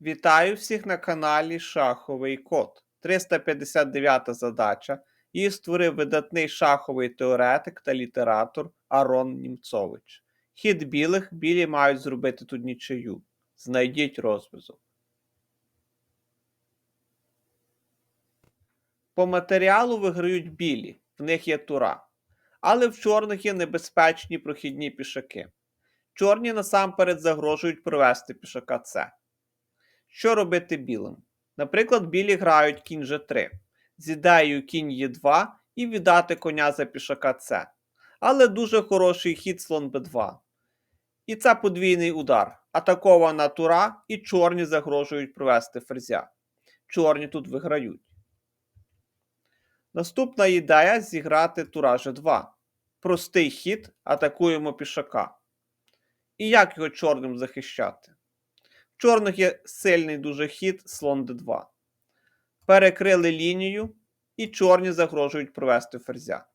Вітаю всіх на каналі Шаховий Код. 359 задача. Її створив видатний шаховий теоретик та літератор Арон Німцович. Хід білих білі мають зробити тут нічию. Знайдіть розв'язок. По матеріалу виграють білі, в них є тура. Але в чорних є небезпечні прохідні пішаки. Чорні насамперед загрожують провести пішака С. Що робити білим? Наприклад, білі грають кінь G3, з ідеєю кінь Е2 і віддати коня за пішака С. Але дуже хороший хід слон Б2. І це подвійний удар. Атакована тура, і чорні загрожують провести ферзя. Чорні тут виграють. Наступна ідея зіграти тура G2. Простий хід, атакуємо пішака. І як його чорним захищати? Чорних є сильний дуже хід слон d2. Перекрили лінію, і чорні загрожують провести ферзя.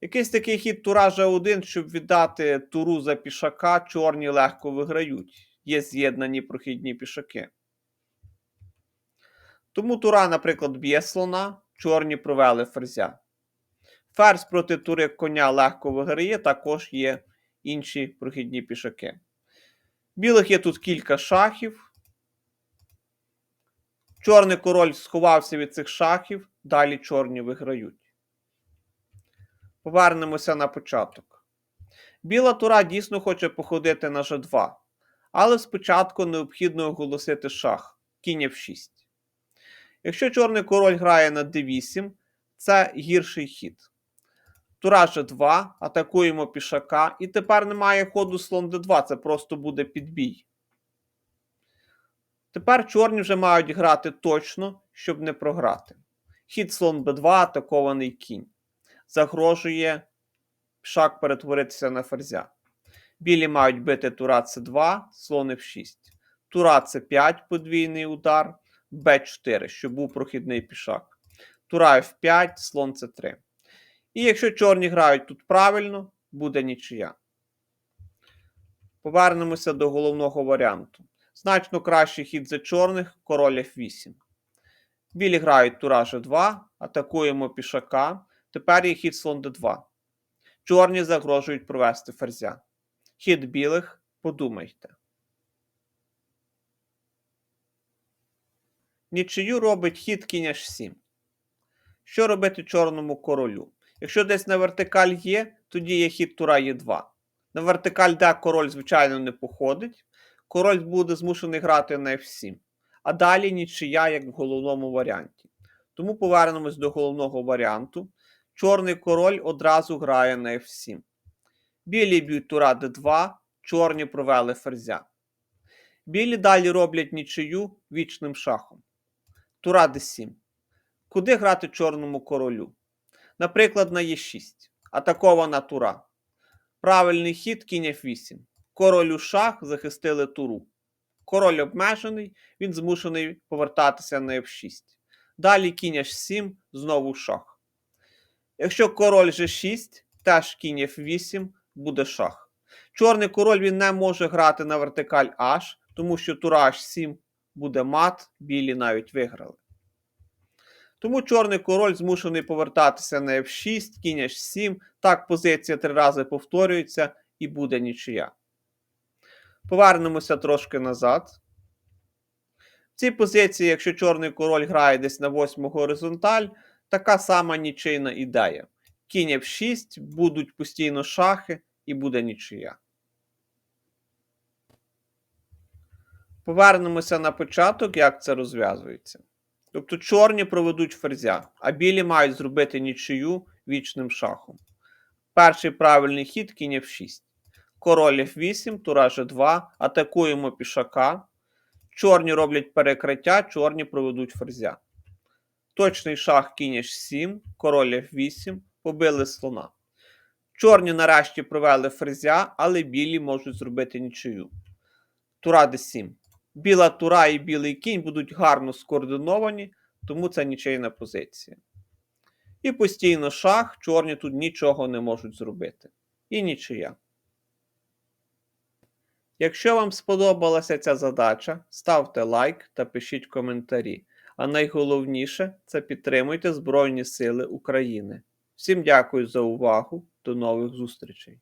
Якийсь такий хід тура G1, щоб віддати туру за пішака, чорні легко виграють. Є з'єднані прохідні пішаки. Тому тура, наприклад, б'є слона, чорні провели ферзя. Ферзь проти тури коня легко виграє, також є інші прохідні пішаки. Білих є тут кілька шахів. Чорний король сховався від цих шахів, далі чорні виграють. Повернемося на початок. Біла тура дійсно хоче походити на G2, але спочатку необхідно оголосити шах кінь F6. Якщо чорний король грає на D8, це гірший хід. Тура G2, атакуємо пішака, і тепер немає ходу слон D2, це просто буде підбій. Тепер чорні вже мають грати точно, щоб не програти. Хід слон b2, атакований кінь. Загрожує пішак перетворитися на ферзя. Білі мають бити тура c2, слон f6. Тура c5, подвійний удар, b4, щоб був прохідний пішак. Тура f5, слон c3. І якщо чорні грають тут правильно, буде нічия. Повернемося до головного варіанту. Значно кращий хід за чорних король F8. Білі грають тура G2, атакуємо пішака. Тепер є хід слон D2. Чорні загрожують провести ферзя. Хід білих, подумайте. Нічию робить хід кінь H7. Що робити чорному королю? Якщо десь на вертикаль є, тоді є хід тура Е2. На вертикаль де король, звичайно, не походить. Король буде змушений грати на F7. А далі нічия, як в головному варіанті. Тому повернемось до головного варіанту. Чорний король одразу грає на F7. Білі б'ють тура d2, чорні провели ферзя. Білі далі роблять нічию вічним шахом. Тура d7. Куди грати чорному королю? Наприклад, на Е6. Атакована тура. Правильний хід кінь F8. Королю шах захистили туру. Король обмежений, він змушений повертатися на F6. Далі кінь H7, знову шах. Якщо король G6, теж кінь F8 буде шах. Чорний король він не може грати на вертикаль H, тому що тура H7 буде мат, білі навіть виграли. Тому чорний король змушений повертатися на F6, кінь H7. Так, позиція три рази повторюється і буде нічия. Повернемося трошки назад. В цій позиції, якщо чорний король грає десь на 8 горизонталь, така сама нічийна ідея. Кінь F6, будуть постійно шахи і буде нічия. Повернемося на початок, як це розв'язується. Тобто чорні проведуть ферзя, а білі мають зробити нічию вічним шахом. Перший правильний хід кінь F6. Король F8, тура G2, атакуємо пішака. Чорні роблять перекриття, чорні проведуть ферзя. Точний шах кінь H7, король F8, побили слона. Чорні нарешті провели ферзя, але білі можуть зробити нічию. Тура d7. Біла тура і білий кінь будуть гарно скоординовані, тому це нічийна позиція. І постійно шах, чорні тут нічого не можуть зробити. І нічия. Якщо вам сподобалася ця задача, ставте лайк та пишіть коментарі. А найголовніше це підтримуйте Збройні Сили України. Всім дякую за увагу. До нових зустрічей!